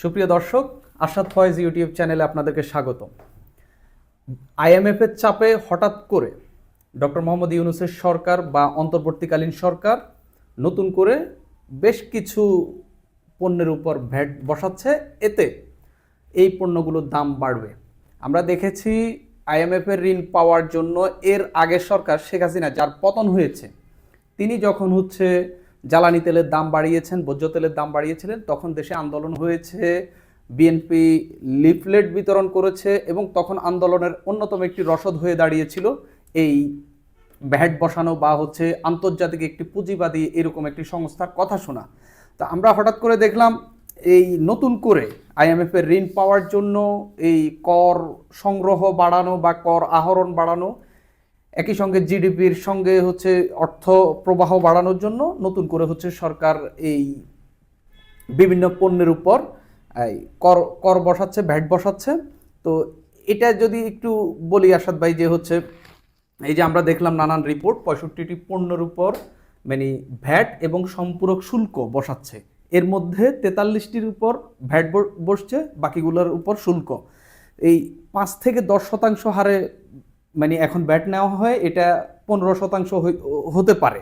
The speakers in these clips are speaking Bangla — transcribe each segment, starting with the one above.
সুপ্রিয় দর্শক আশাদ ফয়েজ ইউটিউব চ্যানেলে আপনাদেরকে স্বাগত আইএমএফের চাপে হঠাৎ করে ডক্টর মোহাম্মদ ইউনুসের সরকার বা অন্তর্বর্তীকালীন সরকার নতুন করে বেশ কিছু পণ্যের উপর ভ্যাট বসাচ্ছে, এতে এই পণ্যগুলোর দাম বাড়বে। আমরা দেখেছি আইএমএফের ঋণ পাওয়ার জন্য এর আগের সরকার শেখ হাসিনা, যার পতন হয়েছে, তিনি যখন হচ্ছে জ্বালানি তেলের দাম বাড়িয়েছেন ভোজ্য তেলের দাম বাড়িয়েছিলেন, তখন দেশে আন্দোলন হয়েছে, বিএনপি লিফলেট বিতরণ করেছে এবং তখন আন্দোলনের অন্যতম একটি রসদ হয়ে দাঁড়িয়েছিল, এই ভ্যাট বসানো বা হচ্ছে আন্তর্জাতিক একটি পুঁজিবাদী এরকম একটি সংস্থার কথা শোনা। তা আমরা হঠাৎ করে দেখলাম, এই নতুন করে আইএমএফ এর ঋণ পাওয়ার জন্য এই কর সংগ্রহ বাড়ানো বা কর আহরণ বাড়ানো একই সঙ্গে জিডিপির সঙ্গে হচ্ছে অর্থ প্রবাহ বাড়ানোর জন্য নতুন করে হচ্ছে সরকার এই বিভিন্ন পণ্যের উপর কর কর বসাচ্ছে, ভ্যাট বসাচ্ছে। তো এটা যদি একটু বলি আসাদ ভাই যে হচ্ছে, এই যে আমরা দেখলাম নানান রিপোর্ট, পঁয়ষট্টিটি পণ্যের উপর মানে ভ্যাট এবং সম্পূরক শুল্ক বসাচ্ছে। এর মধ্যে তেতাল্লিশটির উপর ভ্যাট বসছে, বাকিগুলোর উপর শুল্ক। এই পাঁচ থেকে দশ শতাংশ হারে মানে এখন ব্যাট নেওয়া হয়, এটা পনেরো শতাংশ হতে পারে।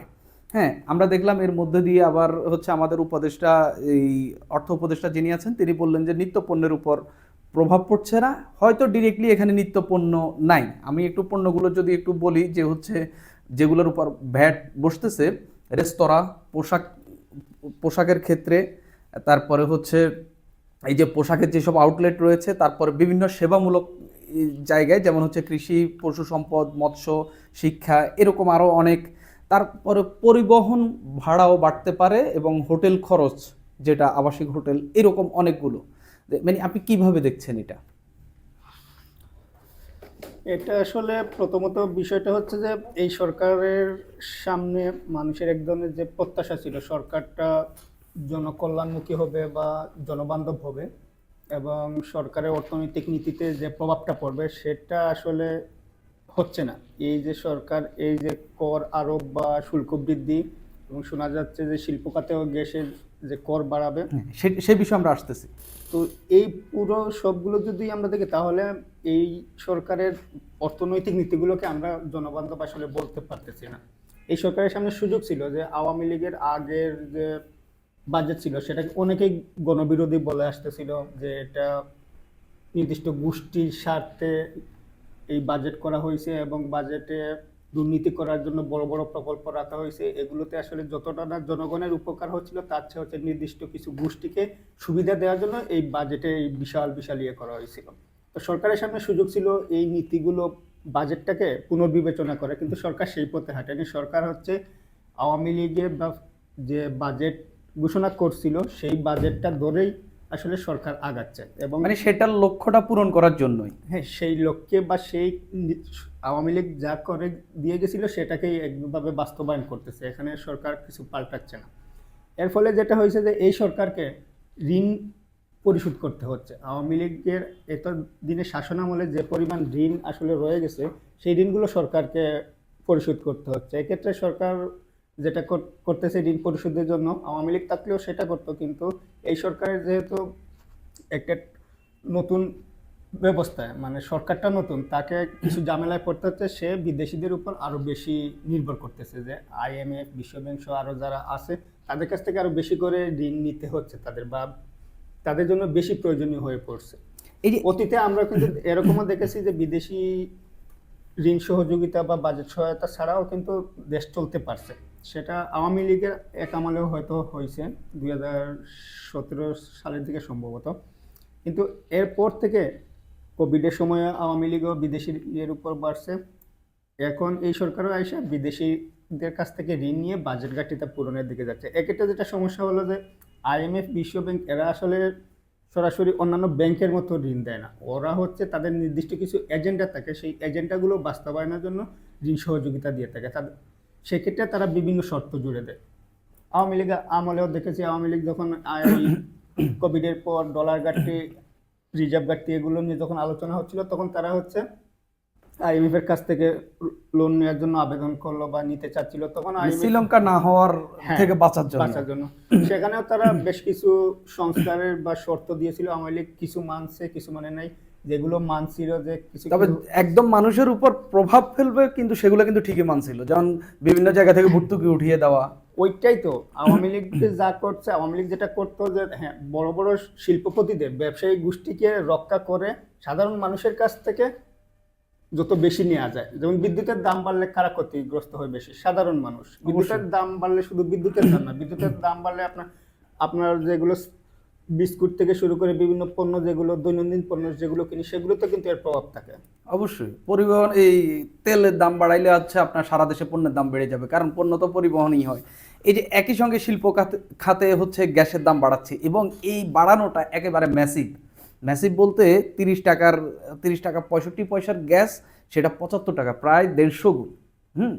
হ্যাঁ আমরা দেখলাম এর মধ্যে দিয়ে আবার হচ্ছে আমাদের উপদেষ্টা, এই অর্থ উপদেষ্টা যিনি আছেন, তিনি বললেন যে নিত্য পণ্যের উপর প্রভাব পড়ছে না। হয়তো ডিরেক্টলি এখানে নিত্য পণ্য নাই। আমি একটু পণ্যগুলো যদি একটু বলি যে হচ্ছে যেগুলোর উপর ভ্যাট বসতেছে, রেস্তোরাঁ, পোশাক, পোশাকের ক্ষেত্রে, তারপরে হচ্ছে এই যে পোশাকের যেসব আউটলেট রয়েছে, তারপরে বিভিন্ন সেবামূলক জায়গায়, যেমন হচ্ছে কৃষি, পশু সম্পদ, মৎস্য, শিক্ষা, এরকম আরও অনেক। তারপরে পরিবহন ভাড়াও বাড়তে পারে এবং হোটেল খরচ, যেটা আবাসিক হোটেল, এরকম অনেকগুলো। মানে আপনি কীভাবে দেখছেন এটা? এটা আসলে প্রথমত বিষয়টা হচ্ছে যে, এই সরকারের সামনে মানুষের এক ধরনের যে প্রত্যাশা ছিল, সরকারটা জনকল্যাণমুখী হবে বা জনবান্ধব হবে এবং সরকারের অর্থনৈতিক নীতিতে যে প্রভাবটা পড়বে সেটা আসলে হচ্ছে না। এই যে সরকার এই যে কর আরোপ বা শুল্ক বৃদ্ধি এবং শোনা যাচ্ছে যে শিল্প খাতেও গ্যাসের যে কর বাড়াবে সে সে বিষয়ে আমরা আসতেছি। তো এই পুরো সবগুলো যদি আমরা দেখি তাহলে এই সরকারের অর্থনৈতিক নীতিগুলোকে আমরা জনবান্ধব আসলে বলতে পারতেছি না। এই সরকারের সামনে সুযোগ ছিল যে আওয়ামী লীগের আগের যে বাজেট ছিল সেটাকে অনেকেই গণবিরোধী বলে আসতেছিল যে এটা নির্দিষ্ট গোষ্ঠীর স্বার্থে এই বাজেট করা হয়েছে এবং বাজেটে দুর্নীতি করার জন্য বড় বড় প্রকল্প রাখা হয়েছে। এগুলোতে আসলে যতটা না জনগণের উপকার হচ্ছিল, তার চেয়ে হচ্ছে নির্দিষ্ট কিছু গোষ্ঠীকে সুবিধা দেওয়ার জন্য এই বাজেটে এই বিশাল বিশাল ইয়ে করা হয়েছিল। তো সরকারের সামনে সুযোগ ছিল এই নীতিগুলো বাজেটটাকে পুনর্বিবেচনা করে কিন্তু সরকার সেই পথে হাঁটেনি। সরকার হচ্ছে আওয়ামী লীগের বা যে বাজেট ঘোষণা করছিল সেই বাজেটটা ধরেই আসলে সরকার আগাচ্ছে এবং মানে সেটার লক্ষ্যটা পূরণ করার জন্যই। হ্যাঁ সেই লক্ষ্যে বা সেই আওয়ামী লীগ যা করে দিয়ে গেছিল সেটাকেই একভাবে বাস্তবায়ন করতেছে এখানে সরকার কিছু পাল্টাচ্ছে না। এর ফলে যেটা হয়েছে যে এই সরকারকে ঋণ পরিশোধ করতে হচ্ছে। আওয়ামী লীগের এত দিনের শাসনামলে যে পরিমাণ ঋণ আসলে রয়ে গেছে সেই ঋণগুলো সরকারকে পরিশোধ করতে হচ্ছে। এক্ষেত্রে সরকার যেটা কর- করতেছে ঋণ পরিশোধের জন্য আওয়ামী লীগ থাকলেও সেটা করতো কিন্তু এই সরকারের যেহেতু একটা নতুন ব্যবস্থায় মানে সরকারটা নতুন তাকে কিছু ঝামেলায় পড়তে হচ্ছে সে বিদেশিদের উপর আরও বেশি নির্ভর করতেছে যে আইএমএফ বিশ্বব্যাংক সহ আরও যারা আছে তাদের কাছ থেকে আরও বেশি করে ঋণ নিতে হচ্ছে তাদের বা তাদের জন্য বেশি প্রয়োজনীয় হয়ে পড়ছে। অতীতে আমরা কিন্তু এরকমও দেখেছি যে বিদেশি ঋণ সহযোগিতা বা বাজেট সহায়তা ছাড়াও কিন্তু দেশ চলতে পারছে। সেটা আওয়ামী লীগের এক আমলেও হয়তো হয়েছে, দুই হাজার সতেরো সালের দিকে সম্ভবত। কিন্তু এরপর থেকে কোভিডের সময় আওয়ামী লীগও বিদেশি ইয়ের উপর বাড়ছে। এখন এই সরকারও এসে বিদেশিদের কাছ থেকে ঋণ নিয়ে বাজেট ঘাটতিটা পূরণের দিকে যাচ্ছে। এক্ষেত্রে যেটা সমস্যা হলো যে আইএমএফ বিশ্ব ব্যাংক এরা আসলে সরাসরি অন্যান্য ব্যাংকের মতো ঋণ দেয় না। ওরা হচ্ছে তাদের নির্দিষ্ট কিছু এজেন্ডা থাকে, সেই এজেন্ডাগুলো বাস্তবায়নের জন্য ঋণ সহযোগিতা দিয়ে থাকে। তাদের সেক্ষেত্রে তারা বিভিন্ন শর্ত জুড়ে দেয়। আওয়ামী লীগ আমলেও দেখেছি আওয়ামী লীগ যখন কোভিডের পর ডলার ঘাটতি রিজার্ভ ঘাটতি এগুলো নিয়ে যখন আলোচনা হচ্ছিল তখন তারা হচ্ছে আইএমএফ এর কাছ থেকে লোন নেওয়ার জন্য আবেদন করল বা নিতে চাচ্ছিল। তখন IMF শ্রীলঙ্কা না হওয়ার হ্যাঁ, থেকে বাঁচার জন্য। বাঁচার জন্য। সেখানেও তারা বেশ কিছু সংস্কারের বা শর্ত দিয়েছিল। আওয়ামী লীগ কিছু মানছে কিছু মানে নাই। যেগুলো মানছিল যে কিছু তবে একদম মানুষের উপর প্রভাব ফেলবে কিন্তু সেগুলো কিন্তু ঠিকই মানছিল। যেমন বিভিন্ন জায়গা থেকে ভর্তুকি উঠিয়ে দেওয়া। ওইটাই তো। আওয়ামী লীগ যা করছে আওয়ামী লীগ যেটা করতো যে হ্যাঁ বড় বড় শিল্পপতিদের ব্যবসায়ী গোষ্ঠীকে রক্ষা করে সাধারণ মানুষের কাছ থেকে যত বেশি নেওয়া যায় যেমন বিদ্যুতের দাম বাড়লে কারা ক্ষতিগ্রস্ত হয় বেশি? সাধারণ মানুষ। বিদ্যুতের দাম বাড়লে শুধু বিদ্যুতের দাম না বিদ্যুতের দাম বাড়লে আপনার আপনার যেগুলো বিস্কুট থেকে শুরু করে বিভিন্ন পণ্য যেগুলো, দৈনন্দিন পণ্য যেগুলো কিনি, সেগুলোতে কিন্তু এর প্রভাব থাকে। অবশ্যই। পরিবহন, এই তেলের দাম বাড়াইলে হচ্ছে আপনার সারা দেশে পণ্যের দাম বেড়ে যাবে, কারণ পণ্য তো পরিবহনই হয়। এই যে একই সঙ্গে শিল্প খাতে- হচ্ছে গ্যাসের দাম বাড়াচ্ছে এবং এই বাড়ানোটা একেবারে ম্যাসিভ ম্যাসিভ বলতে তিরিশ টাকার, তিরিশ টাকা পঁয়ষট্টি পয়সার গ্যাস, সেটা পঁচাত্তর টাকা, প্রায় দেড়শো গুণ। হুম?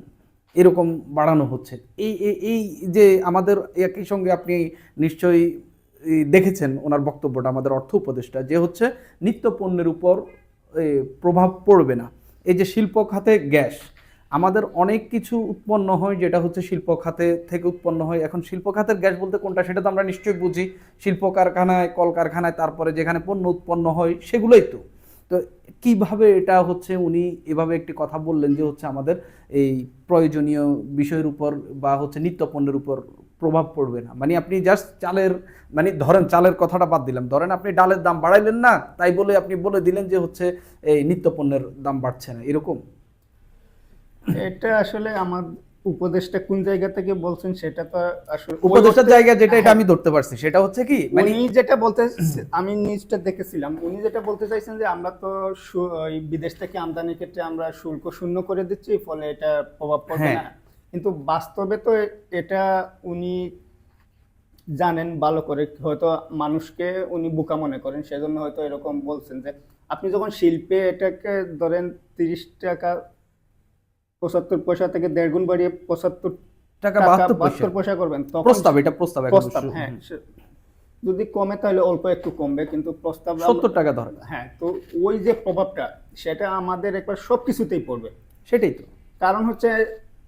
এরকম বাড়ানো হচ্ছে। এই, এই- যে আমাদের একই সঙ্গে আপনি নিশ্চয়ই দেখেছেন ওনার বক্তব্যটা, আমাদের অর্থ উপদেষ্টা, যে হচ্ছে নিত্য পণ্যের উপর প্রভাব পড়বে না। এই যে শিল্প খাতে গ্যাস, আমাদের অনেক কিছু উৎপন্ন হয় যেটা হচ্ছে শিল্প খাতে থেকে উৎপন্ন হয়। এখন শিল্প খাতের গ্যাস বলতে কোনটা সেটা তো আমরা নিশ্চয়ই বুঝি। শিল্প কারখানায়, কলকারখানায়, তারপরে যেখানে পণ্য উৎপন্ন হয় সেগুলোই তো। তো কীভাবে এটা হচ্ছে উনি এভাবে একটি কথা বললেন যে হচ্ছে আমাদের এই প্রয়োজনীয় বিষয়ের উপর বা হচ্ছে নিত্য পণ্যের উপর প্রভাব পড়বে না। মানে আপনি জাস্ট চালের মানে ধরেন চালের কথাটা বাদ দিলাম। ধরেন আপনি ডালের দাম বাড়াইলেন না তাই বলে আপনি বলে দিলেন যে হচ্ছে এই নিত্য পণ্যের দাম বাড়ছে না। এরকম? এটা আসলে আমার উপদেশটা কোন জায়গা থেকে বলছেন সেটা তো আসলে উপদেষ্টার জায়গা যেটা এটা আমি ধরতে পারছি। সেটা হচ্ছে কি মানে উনি যেটা বলতে আমি নিউজটা দেখেছিলাম। উনি যেটা বলতে চাইছেন যে আমরা তো বিদেশ থেকে আমদানির ক্ষেত্রে আমরা শুল্ক শূন্য করে দিচ্ছি ফলে এটা প্রভাব পড়বে হ্যাঁ। না। কিন্তু বাস্তবে তো এটা উনি জানেন ভালো করে হয়তো মানুষকে উনি বোকা মনে করেন সেজন্য হয়তো এরকম বলছেন যে আপনি যখন শিল্পে এটাকে ধরেন তিরিশ টাকা পঁচাত্তর পয়সা থেকে দেড় গুণ বাড়িয়ে পঁচাত্তর টাকা বাহাত্তর পয়সা। করবেন প্রস্তাব এটা প্রস্তাব প্রস্তাব হ্যাঁ যদি কমে তাহলে অল্প একটু কমবে কিন্তু প্রস্তাব সত্তর টাকা ধরেন হ্যাঁ তো ওই যে প্রভাবটা সেটা আমাদের একবার সব কিছুতেই পড়বে। সেটাই তো। কারণ হচ্ছে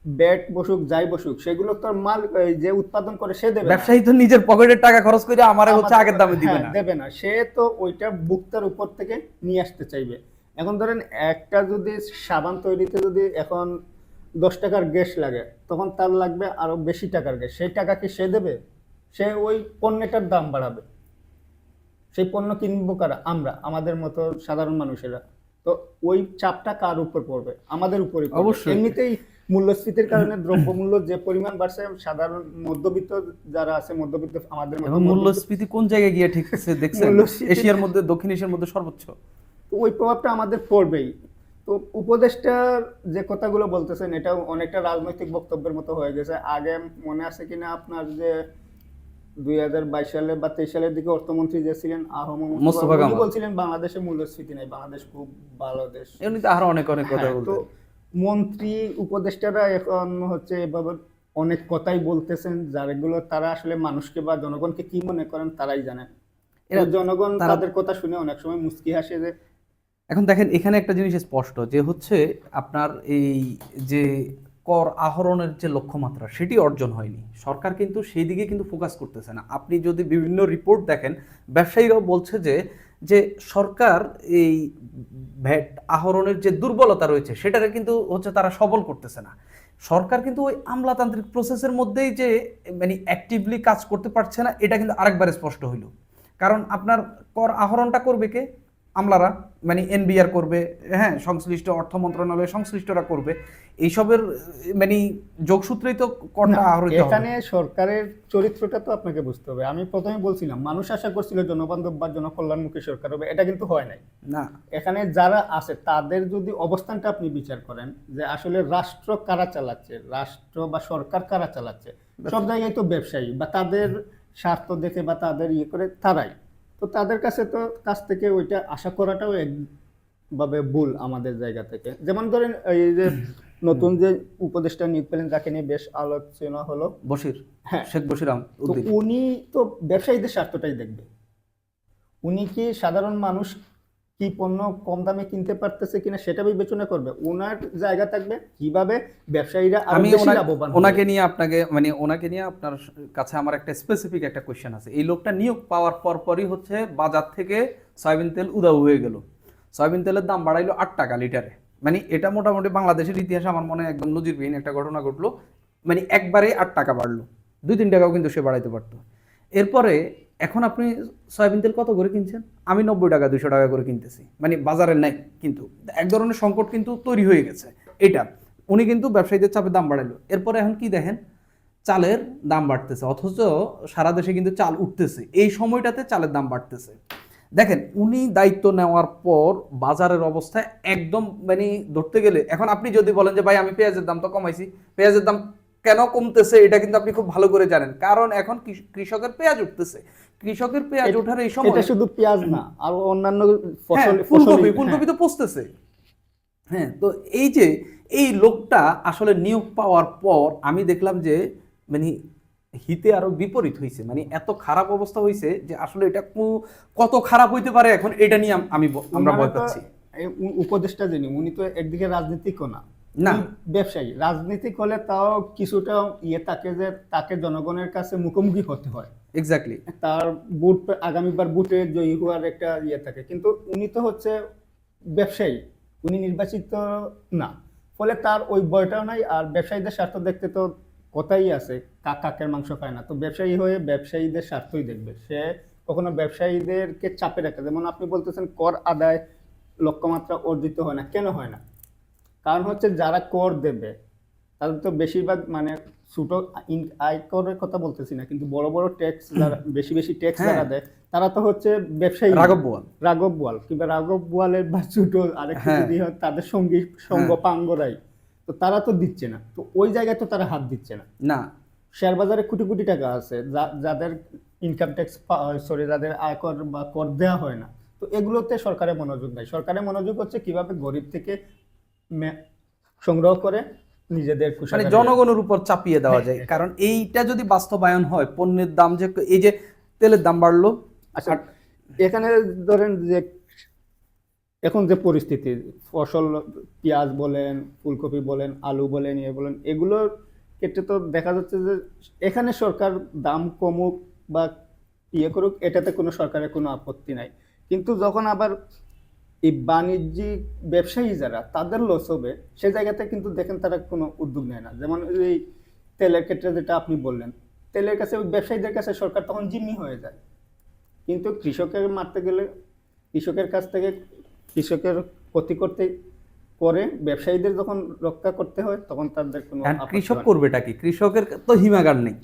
ব্যাট বসুক যাই বসুক সেগুলো তো মাল যে উৎপাদন করে সে দেবে ব্যবসায়ী তো নিজের পকেটের টাকা খরচ করে আমারে হচ্ছে আগের দামে দিবে হ্যাঁ, না। দেবে না। সে তো ওইটা বুকটার উপর থেকে নিয়ে আসতে চাইবে। এখন ধরেন একটা যদি সাবান তৈরিতে যদি এখন দশ টাকার গ্যাস লাগে তখন তার লাগবে আরও বেশি টাকার গ্যাস। সেই টাকা কি সে দেবে? সে ওই পণ্যটার দাম বাড়াবে। সেই পণ্য কিনবো কারা? আমরা আমাদের মতো সাধারণ মানুষেরা। তো ওই চাপটা কার উপর পড়বে? আমাদের উপরে অবশ্যই। এমনিতেই মূল্যস্ফীতির কারণে দ্রব্যমূল্য যে পরিমাণ বাড়ছে সাধারণ মধ্যবিত্ত যারা আছে মধ্যবিত্ত আমাদের মূল্যস্ফীতি কোন জায়গায় গিয়ে ঠিক আছে দেখছেন? এশিয়ার মধ্যে দক্ষিণ এশিয়ার মধ্যে সর্বোচ্চ। তো ওই প্রভাবটা আমাদের পড়বেই। তো উপদেষ্টার যে কথাগুলো বলতেছেন এটা অনেকটা রাজনৈতিক বক্তব্যের মতো হয়ে গেছে। আগে মনে আছে কিনা আপনার যে দুই হাজার বাইশ সালে বা তেইশ সালের দিকে অর্থমন্ত্রী যে ছিলেন আহম মোস্তফা কামাল। বলছিলেন বাংলাদেশে মূল্যস্ফীতি নেই বাংলাদেশ খুব ভালো দেশ। এমনিতে আরও অনেক অনেক কথা হ্যাঁ, মন্ত্রী উপদেষ্টারা এখন হচ্ছে এভাবে অনেক কথাই বলতেছেন যারগুলো তারা আসলে মানুষকে বা জনগণকে কি মনে করেন তারাই জানেন। এরা- জনগণ তাদের কথা শুনে অনেক সময় মুস্কি হাসে যে এখন দেখেন এখানে একটা জিনিস স্পষ্ট যে হচ্ছে আপনার এই যে কর আহরণের যে লক্ষ্যমাত্রা, সেটি অর্জন হয়নি। সরকার কিন্তু সেই দিকে কিন্তু ফোকাস করতেছে না। আপনি যদি বিভিন্ন রিপোর্ট দেখেন, ব্যবসায়ীরাও বলছে যে যে সরকার এই ভ্যাট আহরণের যে দুর্বলতা রয়েছে, সেটাকে কিন্তু হচ্ছে তারা সবল করতেছে না। সরকার কিন্তু ওই আমলাতান্ত্রিক প্রসেসের মধ্যেই যে মানে অ্যাক্টিভলি কাজ করতে পারছে না, এটা কিন্তু আরেকবার স্পষ্ট হইল। কারণ আপনার কর আহরণটা করবে কে? আমলারা মানে এনবিআর করবে হ্যাঁ সংশ্লিষ্ট অর্থ মন্ত্রণালয় সংশ্লিষ্টরা করবে এইসবের মানে যোগসূত্রেই তো আহরিত এখানে সরকারের চরিত্রটা তো আপনাকে বুঝতে হবে। আমি প্রথমে বলছিলাম মানুষ আশা করছিল জনবান্ধব বা জনকল্যাণমুখী সরকার হবে এটা কিন্তু হয় নাই। না। এখানে যারা আছে তাদের যদি অবস্থানটা আপনি বিচার করেন যে আসলে রাষ্ট্র কারা চালাচ্ছে রাষ্ট্র বা সরকার কারা চালাচ্ছে সব জায়গায় তো ব্যবসায়ী বা তাদের স্বার্থ দেখে বা তাদের ইয়ে করে তারাই। তো তাদের কাছে তো কাছ থেকে ওইটা আশা করাটাও একভাবে ভুল আমাদের জায়গা থেকে। যেমন ধরেন এই যে নতুন যে উপদেষ্টা নিয়োগ পেলেন যাকে নিয়ে বেশ আলোচনা হলো। বসির হ্যাঁ। শেখ উদ্দিন। উনি তো ব্যবসায়ীদের স্বার্থটাই দেখবে। উনি কি সাধারণ মানুষ কি পণ্য কম দামে কিনতে পারতেছে কিনা সেটা বিবেচনা করবে। ওনার জায়গা থাকবে কীভাবে ব্যবসায়ীরা আমি। ওনাকে নিয়ে আপনাকে মানে ওনাকে নিয়ে আপনার কাছে আমার একটা স্পেসিফিক একটা কোয়েশ্চেন আছে। এই লোকটা নিয়োগ পাওয়ার পরপরই হচ্ছে বাজার থেকে সয়াবিন তেল উদাও হয়ে গেল। সয়াবিন তেলের দাম বাড়াইলো আট টাকা লিটারে। মানে এটা মোটামুটি বাংলাদেশের ইতিহাসে আমার মনে হয় একদম নজিরবিহীন একটা ঘটনা ঘটলো। মানে একবারে আট টাকা বাড়লো। দুই তিন টাকাও কিন্তু সে বাড়াইতে পারতো। এরপরে এখন আপনি সয়াবিন তেল কত করে কিনছেন? আমি নব্বই টাকা দুশো টাকা করে কিনতেছি। মানে বাজারে নাই কিন্তু। এক ধরনের সংকট কিন্তু তৈরি হয়ে গেছে। এটা। উনি কিন্তু ব্যবসায়ীদের চাপে দাম বাড়াইলো। এরপরে এখন কি দেখেন? চালের দাম বাড়তেছে। অথচ সারা দেশে কিন্তু চাল উঠতেছে। এই সময়টাতে চালের দাম বাড়তেছে। দেখেন, উনি দায়িত্ব নেওয়ার পর বাজারের অবস্থা একদম মানে ধরতে গেলে, এখন আপনি যদি বলেন যে, ভাই, আমি পেঁয়াজের দাম তো কমাইছি। পেঁয়াজের দাম কেন কমতেছে এটা কিন্তু আপনি খুব ভালো করে জানেন। কারণ এখন কৃষকের পেঁয়াজ উঠতেছে। কৃষকের পেঁয়াজ ওঠার এই সময় এটা শুধু পেঁয়াজ না আর অন্যান্য হ্যাঁ, ফসল ফুলকপি ফুলকপি তো পচতেছে। হ্যাঁ তো এই যে এই লোকটা আসলে নিয়োগ পাওয়ার পর আমি দেখলাম যে মানে হিতে আরও বিপরীত হয়েছে মানে এত খারাপ অবস্থা হয়েছে যে আসলে এটা কত খারাপ হইতে পারে এখন এটা নিয়ে আমি আমরা ভয় পাচ্ছি। উপদেষ্টা যিনি উনি তো একদিকে রাজনীতিকও না। না। ব্যবসায়ী। রাজনীতিক হলে তাও কিছুটা ইয়ে তাকে যে তাকে জনগণের কাছে মুখোমুখি হতে হয়। এক্স্যাক্টলি তার বুট আগামীবার বুটে জয়ী হওয়ার একটা ইয়ে থাকে। কিন্তু উনি তো হচ্ছে ব্যবসায়ী। উনি নির্বাচিত না। ফলে তার ওই বয়টাও নাই। আর ব্যবসায়ীদের স্বার্থ দেখতে তো কথাই আছে। কাক কাকের মাংস খায় না। তো ব্যবসায়ী হয়ে ব্যবসায়ীদের স্বার্থই দেখবে। সে কখনো ব্যবসায়ীদেরকে চাপে রাখে। যেমন আপনি বলতেছেন কর আদায় লক্ষ্যমাত্রা অর্জিত হয় না। কেন হয় না? কারণ হচ্ছে যারা কর দেবে তাদের তো বেশিরভাগ মানে ছোট ইন- আয়করের কথা বলতেছি না কিন্তু বড় বড় ট্যাক্স যারা বেশি বেশি ট্যাক্স হ্যাঁ। যারা দেয় তারা তো হচ্ছে ব্যবসায়ী। রাঘব বোয়াল। রাঘব বোয়াল। কিংবা রাঘব বোয়ালের বা ছোট আরেকটু হ্যাঁ। যদি হয় তাদের সঙ্গী সঙ্গ পাঙ্গরাই। তো তারা তো দিচ্ছে না। তো ওই জায়গায় তো তারা হাত দিচ্ছে না। না। শেয়ার বাজারে কোটি কোটি টাকা আছে যা- যাদের ইনকাম ট্যাক্স সরি যাদের আয়কর বা কর দেওয়া হয় না। তো এগুলোতে সরকারের মনোযোগ নাই। সরকারের মনোযোগ হচ্ছে কীভাবে গরিব থেকে সংগ্রহ করে নিজেদের মানে জনগণের উপর চাপিয়ে দেওয়া যায়। কারণ এইটা যদি বাস্তবায়ন হয় পণ্যের দাম যে এই যে তেলের দাম বাড়লো আচ্ছা এখানে ধরেন যে এখন যে পরিস্থিতি ফসল পেঁয়াজ বলেন ফুলকপি বলেন আলু বলেন ইয়ে বলেন এগুলোর ক্ষেত্রে তো দেখা যাচ্ছে যে এখানে সরকার দাম কমুক বা ইয়ে করুক এটাতে কোনো সরকারের কোনো আপত্তি নাই। কিন্তু যখন আবার এই বাণিজ্যিক ব্যবসায়ী যারা তাদের লস হবে সে জায়গাতে কিন্তু দেখেন তারা কোনো উদ্যোগ নেয় না। যেমন এই তেলের ক্ষেত্রে যেটা আপনি বললেন তেলের কাছে ওই ব্যবসায়ীদের কাছে সরকার তখন জিম্মি হয়ে যায়। কিন্তু কৃষকের মারতে গেলে কৃষকের কাছ থেকে কৃষকের ক্ষতি করতে করে ব্যবসায়ীদের যখন রক্ষা করতে হয় তখন তাদের কোনো কৃষক। করবেটা কি? কৃষকের তো হিমাগার নেই।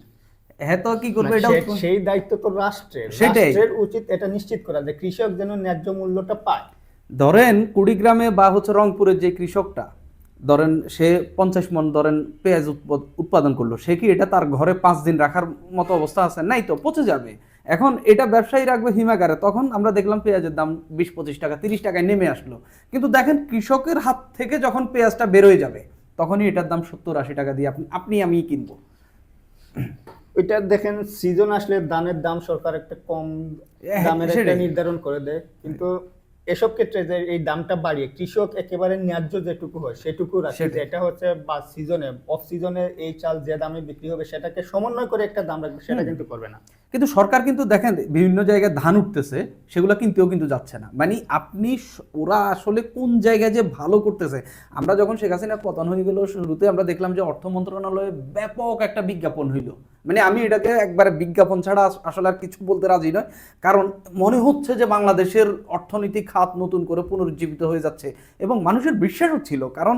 হ্যাঁ তো কি করবে এটা সেই দায়িত্ব তো রাষ্ট্রের। রাষ্ট্রের উচিত এটা নিশ্চিত করা যে কৃষক যেন ন্যায্য মূল্যটা পায়। ধরেন কুড়িগ্রামে বা হচ্ছে রংপুরের যে কৃষকটা ধরেন সে পঞ্চাশ মন ধরেন পেঁয়াজ উৎপাদন করল সে কি এটা তার ঘরে পাঁচ দিন রাখার মতো অবস্থা আছে? নাই তো পচে যাবে। এখন এটা ব্যবসায়ী রাখবে হিমাগারে তখন আমরা দেখলাম পেঁয়াজের দাম বিশ পঁচিশ টাকা তিরিশ টাকায় নেমে আসলো। কিন্তু দেখেন কৃষকের হাত থেকে যখন পেঁয়াজটা বেরোয় যাবে তখনই এটার দাম সত্তর আশি টাকা দিয়ে আপনি আপনি আমি কিনবো। এটা দেখেন সিজন আসলে ধানের দাম সরকার একটা কম হ্যাঁ, দামের একটা নির্ধারণ করে দেয়। কিন্তু এসব ক্ষেত্রে যে এই দামটা বাড়িয়ে কৃষক একেবারে ন্যায্য যেটুকু হয় সেটুকু রাখে। এটা হচ্ছে বা সিজনে অফ সিজনে এই চাল যে দামে বিক্রি হবে সেটাকে সমন্বয় করে একটা দাম রাখবে সেটা কিন্তু করবে না। কিন্তু সরকার কিন্তু দেখেন, বিভিন্ন জায়গায় ধান উঠতেছে, সেগুলো কিনতেও কিন্তু যাচ্ছে না। মানে আপনি ওরা আসলে কোন জায়গায় যে ভালো করতেছে? আমরা যখন শেখ হাসিনার পতন হয়ে গেল শুরুতে, আমরা দেখলাম যে অর্থ মন্ত্রণালয়ে ব্যাপক একটা বিজ্ঞাপন হইল। মানে আমি এটাকে একবারে বিজ্ঞাপন ছাড়া আসলে আর কিছু বলতে রাজি নয় কারণ মনে হচ্ছে যে বাংলাদেশের অর্থনীতি খাত নতুন করে পুনরুজ্জীবিত হয়ে যাচ্ছে এবং মানুষের বিশ্বাসও ছিল। কারণ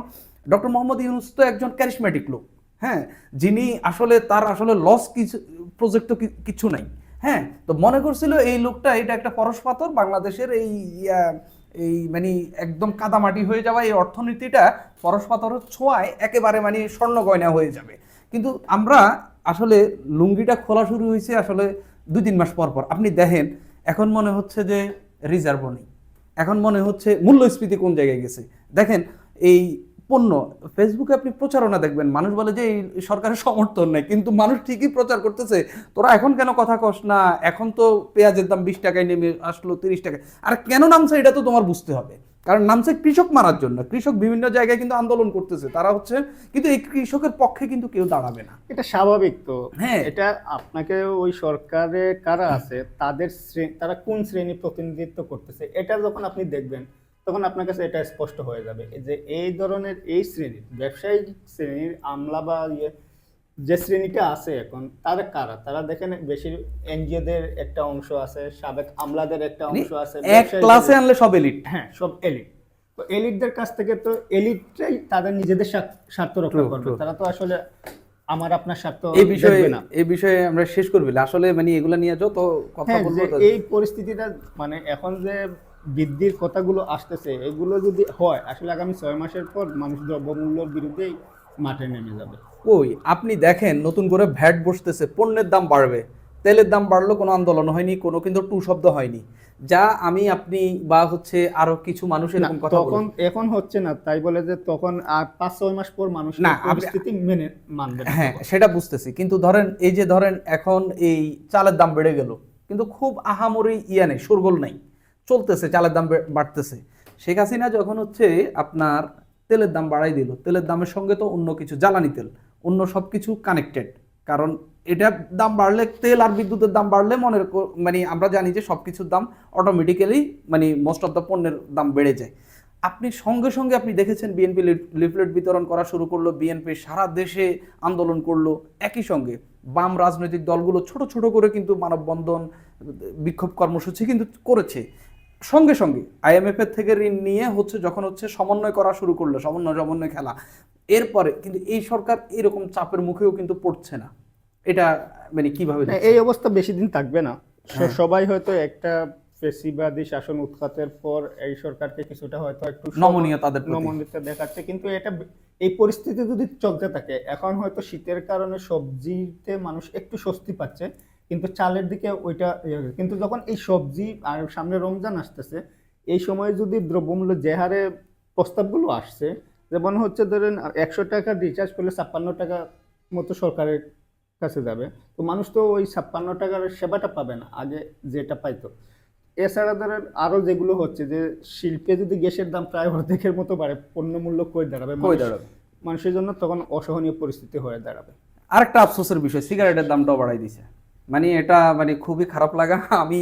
ডক্টর মোহাম্মদ ইউনুস তো একজন ক্যারিসমেটিক লোক হ্যাঁ? যিনি আসলে, তার আসলে লস কিছু প্রজেক্ট কিছু নাই। হ্যাঁ তো মনে করছিল এই লোকটা, এটা একটা পরশ পাথর, বাংলাদেশের এই এই মানে একদম কাদামাটি হয়ে যাওয়া এই অর্থনীতিটা পরশ পাথরের ছোঁয়ায় একেবারে মানে স্বর্ণ গয়না হয়ে যাবে। কিন্তু আমরা আসলে লুঙ্গিটা খোলা শুরু হয়েছে আসলে দুই তিন মাস পর পর। আপনি দেখেন, এখন মনে হচ্ছে যে রিজার্ভ নেই। এখন মনে হচ্ছে মূল্যস্ফীতি কোন জায়গায় গেছে। দেখেন, এই পণ্য ফেসবুকে আপনি প্রচারণা দেখবেন। মানুষ বলে যে এই সরকারের সমর্থন নেই। কিন্তু মানুষ ঠিকই প্রচার করতেছে। তোরা এখন কেন কথা কস না? এখন তো পেঁয়াজের দাম বিশ টাকায় নেমে আসলো তিরিশ টাকায়। আর কেন নামছে এটা তো তোমার বুঝতে হবে। কারণ নামছে কৃষক মারার জন্য। কৃষক বিভিন্ন জায়গায় কিন্তু আন্দোলন করতেছে। তারা হচ্ছে কিন্তু এই কৃষকের পক্ষে কিন্তু কেউ দাঁড়াবে না। এটা স্বাভাবিক তো। হ্যাঁ। এটা আপনাকে ওই সরকারে কারা আছে তাদের তারা কোন শ্রেণি প্রতিনিধিত্ব করতেছে এটা যখন আপনি দেখবেন তখন আপনার কাছে এটা স্পষ্ট হয়ে যাবে যে এই ধরনের এই শ্রেণির ব্যবসায়িক শ্রেণির আমলা বা ইয়ে যে শ্রেণীটা আছে এখন তারা কারা? তারা দেখেন বেশি এনজিওদের একটা অংশ আছে সাবেক আমলাদের একটা অংশ আছে মানে এক ক্লাসে আনলে সব এলিট। হ্যাঁ সব এলিট। তো এলিটদের কাছ থেকে তো এলিটটাই তাদের নিজেদের স্বার্থ- স্বার্থ রক্ষা করবে। তারা তো আসলে আমার আপনার স্বার্থ এই বিষয়ে না। এই বিষয়ে আমরা শেষ করবি। আসলে মানে এগুলা নিয়ে যত কথা হ্যাঁ বলব এই পরিস্থিতিটা মানে এখন যে বৃদ্ধির কথাগুলো আসতেছে এগুলো যদি হয় আসলে আগামী ছয় মাসের পর মানুষ দ্রব্যমূল্যের বিরুদ্ধেই মাঠে নেমে যাবে। ওই আপনি দেখেন নতুন করে ভ্যাট বসতেছে পণ্যের দাম বাড়বে তেলের দাম বাড়লো কোনো আন্দোলন হয়নি কোনো কিন্তু টু শব্দ হয়নি। যা আমি আপনি বা হচ্ছে আরও কিছু মানুষ না, এরকম কথা তখন এখন হচ্ছে না তাই বলে যে তখন আর পাঁচ ছয় মাস পর মানুষ না, পরিস্থিতি মেনে মানবে হ্যাঁ সেটা বুঝতেছি কিন্তু ধরেন এই যে ধরেন এখন এই চালের দাম বেড়ে গেল কিন্তু খুব আহামরি ইয়া নেই সুরগোল নেই। চলতেছে, চালের দাম বাড়তেছে। শেখ হাসিনা যখন হচ্ছে আপনার তেলের দাম বাড়াই দিল, তেলের দামের সঙ্গে তো অন্য কিছু, জ্বালানি তেল, অন্য সব কিছু কানেক্টেড কারণ এটার দাম বাড়লে, তেল আর বিদ্যুতের দাম বাড়লে মনের কো- মানে আমরা জানি যে সব কিছুর দাম অটোমেটিক্যালি মানে মোস্ট অফ দ্য পণ্যের দাম বেড়ে যায়। আপনি সঙ্গে সঙ্গে আপনি দেখেছেন বিএনপি লিফলেট বিতরণ করা শুরু করল বিএনপি সারা দেশে আন্দোলন করল একই সঙ্গে। বাম রাজনৈতিক দলগুলো ছোট ছোট করে কিন্তু মানববন্ধন, বিক্ষোভ কর্মসূচি কিন্তু করেছে। সঙ্গে সঙ্গে আইএমএফ এর থেকে ঋণ নিয়ে হচ্ছে যখন হচ্ছে সমন্বয় করা শুরু করল সমন্বয় সমন্বয় খেলা এরপরে কিন্তু এই সরকার এরকম চাপের মুখেও কিন্তু পড়ছে না। এটা মানে কীভাবে এই অবস্থা বেশি দিন থাকবে না। হ্যাঁ। সবাই হয়তো একটা ফেসিবাদী শাসন উৎখাতের পর এই সরকারকে কিছুটা হয়তো একটু নমনীয় তাদের নমনীয়তা দেখাচ্ছে কিন্তু এটা এই পরিস্থিতি যদি চলতে থাকে এখন হয়তো শীতের কারণে সবজিতে মানুষ একটু স্বস্তি পাচ্ছে। কিন্তু চালের দিকে ওইটা ইয়ে কিন্তু যখন এই সবজি আর সামনে রমজান আসতেছে এই সময় যদি দ্রব্যমূল্য যে হারে প্রস্তাবগুলো আসছে যেমন হচ্ছে ধরেন একশো টাকা রিচার্জ করলে ছাপ্পান্ন টাকা মতো সরকারের কাছে যাবে তো মানুষ তো ওই ছাপ্পান্ন টাকার সেবাটা পাবে না আগে যেটা পাইতো। এছাড়া ধরেন আরও যেগুলো হচ্ছে যে শিল্পে যদি গ্যাসের দাম প্রায় অর্ধেকের মতো বাড়ে পণ্য মূল্য কই দাঁড়াবে? কই দাঁড়াবে? মানুষের জন্য তখন অসহনীয় পরিস্থিতি হয়ে দাঁড়াবে। আরেকটা আফসোসের বিষয় সিগারেটের দামটাও বাড়াই দিছে। মানে এটা মানে খুবই খারাপ লাগা। আমি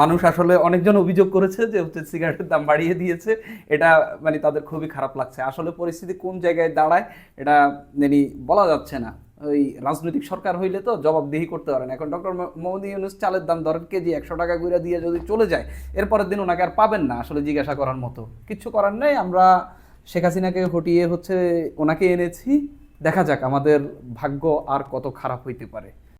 মানুষ আসলে অনেকজন অভিযোগ করেছে যে হচ্ছে সিগারেটের দাম বাড়িয়ে দিয়েছে। এটা মানে তাদের খুবই খারাপ লাগছে। আসলে পরিস্থিতি কোন জায়গায় দাঁড়ায় এটা মানে বলা যাচ্ছে না। ওই রাজনৈতিক সরকার হইলে তো জবাবদিহি করতে পারেন এখন ডক্টর মোহাম্মদ ইউনুস চালের দাম ধরেন কেজি একশো টাকা করে দিয়ে যদি চলে যায়, এরপরের দিন ওনাকে আর পাবেন না আসলে জিজ্ঞাসা করার মতো। কিচ্ছু করার নেই। আমরা শেখ হাসিনাকে হটিয়ে হচ্ছে ওনাকে এনেছি। দেখা যাক আমাদের ভাগ্য আর কত খারাপ হইতে পারে।